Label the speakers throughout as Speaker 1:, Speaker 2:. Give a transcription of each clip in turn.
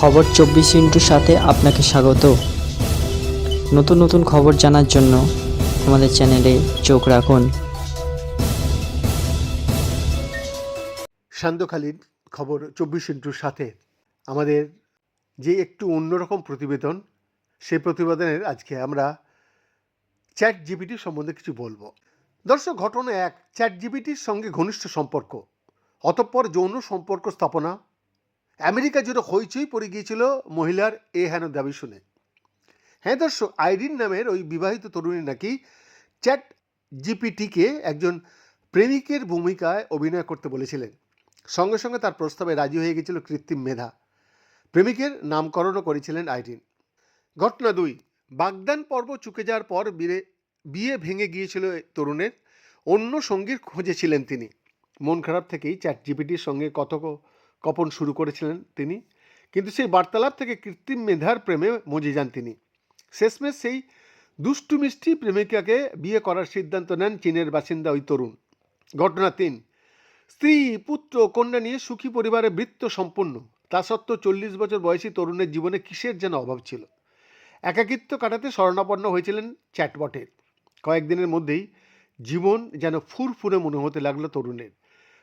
Speaker 1: খবর চব্বিশ ইন্টুর সাথে আপনাকে স্বাগত। নতুন নতুন খবর জানার জন্য আমাদের চ্যানেলে চোখ রাখুন।
Speaker 2: সান্ধ্যকালীন খবর চব্বিশ ইন্টুর সাথে আমাদের যে একটু অন্যরকম প্রতিবেদন সেই প্রতিবেদনের আজকে আমরা চ্যাট জিপিটি সম্বন্ধে কিছু বলব। দর্শক, ঘটনা এক চ্যাট জিপিটির সঙ্গে ঘনিষ্ঠ সম্পর্ক, অতঃপর যৌন সম্পর্ক স্থাপনা আমেরিকা জুড়ে হইচই পড়ে গিয়েছিল মহিলার এ হেন দাবি শুনে। হ্যাঁ দর্শক, আইরিন নামের ওই বিবাহিত তরুণী নাকি চ্যাট জিপিটিকে একজন প্রেমিকের ভূমিকায় অভিনয় করতে বলেছিলেন। সঙ্গে সঙ্গে তার প্রস্তাবে রাজি হয়ে গেছিল কৃত্রিম মেধা। প্রেমিকের নামকরণও করেছিলেন আইরিন। ঘটনা দুই, বাগদান পর্ব চুকে যাওয়ার পর বিয়ে বিয়ে ভেঙে গিয়েছিল তরুণের। অন্য সঙ্গীর খোঁজে ছিলেন তিনি। মন খারাপ থেকেই চ্যাট জিপিটির সঙ্গে কথোপকথন শুরু করেছিলেন তিনি। কিন্তু সেই বার্তালাপ থেকে কৃত্রিম মেধার প্রেমে মজে যান তিনি। শেষমেশ সেই দুষ্টু মিষ্টি প্রেমিকাকে বিয়ে করার সিদ্ধান্ত নেন চীনের বাসিন্দা ওই তরুণ। ঘটনা তিন। স্ত্রী, পুত্র, কন্যা নিয়ে সুখী পরিবারে বৃত্ত সম্পন্ন। তা সত্ত্বেও চল্লিশ বছর বয়সী তরুণের জীবনে কিসের যেন অভাব ছিল? একাকিত্ব কাটাতে শরণাপন্ন হয়েছিলেন চ্যাটবটের কয়েকদিনের মধ্যেই জীবন যেন ফুরফুরে মনে হতে লাগল তরুণের।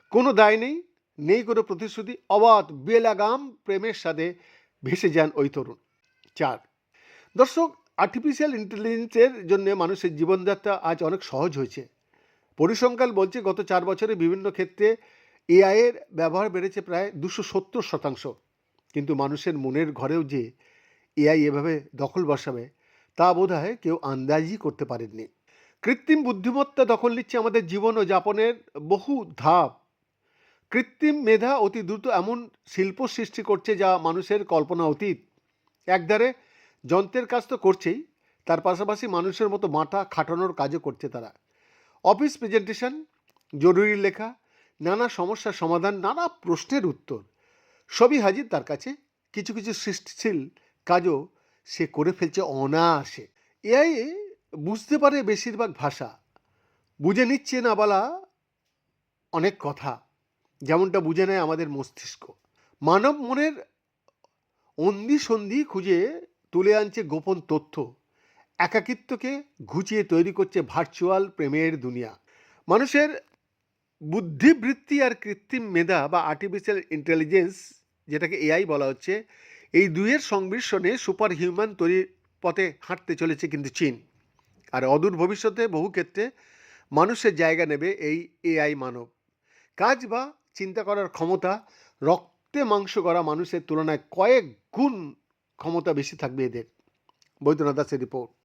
Speaker 2: কোনো দায় নেই নেই কোনো প্রতিশ্রুতি। অবাধ বেলাগাম প্রেমের সাথে ভেসে যান ওই তরুণ। চার, দর্শক আর্টিফিশিয়াল ইন্টেলিজেন্সের জন্য মানুষের জীবনযাত্রা আজ অনেক সহজ হয়েছে। পরিসংখ্যান বলছে গত চার বছরে বিভিন্ন ক্ষেত্রে এআইয়ের ব্যবহার বেড়েছে প্রায় দুশো সত্তর শতাংশ। কিন্তু মানুষের মনের ঘরেও যে এআই এভাবে দখল বসাবে, তা বোধ হয় কেউ আন্দাজই করতে পারেননি। কৃত্রিম বুদ্ধিমত্তা দখল নিচ্ছে আমাদের জীবন ও যাপনের বহু ধাপ। কৃত্রিম মেধা অতি দ্রুত এমন শিল্প সৃষ্টি করছে যা মানুষের কল্পনা অতীত। একধারে যন্ত্রের কাজ তো করছেই, তার পাশাপাশি মানুষের মতো মাথা খাটানোর কাজও করছে তারা। অফিস প্রেজেন্টেশন, জরুরি লেখা, নানা সমস্যার সমাধান, নানা প্রশ্নের উত্তর, সবই হাজির তার কাছে। কিছু কিছু সৃষ্টিশীল কাজও সে করে ফেলছে অনায়াসে। এআই বুঝতে পারে বেশিরভাগ ভাষা। বুঝে নিচ্ছে না বলা অনেক কথা। যেমনটা বুঝে নেয় আমাদের মস্তিষ্ক। মানব মনের অন্দি সন্ধি খুঁজে তুলে আনছে গোপন তথ্য, একাকিত্বকে ঘুচিয়ে তৈরি করছে ভার্চুয়াল প্রেমের দুনিয়া। মানুষের বুদ্ধিবৃত্তি আর কৃত্রিম মেধা বা আর্টিফিশিয়াল ইন্টেলিজেন্স যেটাকে এআই বলা হচ্ছে, এই দুইয়ের সংমিশ্রণে সুপার হিউম্যান তৈরির পথে হাঁটতে চলেছে কিন্তু চীন। আর অদূর ভবিষ্যতে বহু ক্ষেত্রে মানুষের জায়গা নেবে এই এআই মানব। কাজ বা চিন্তা করার ক্ষমতা, রক্তে মাংস করা মানুষের তুলনায় কয়েক গুণ ক্ষমতা বেশি থাকবে এদের। বৈদ্যনাথ দাসের রিপোর্ট।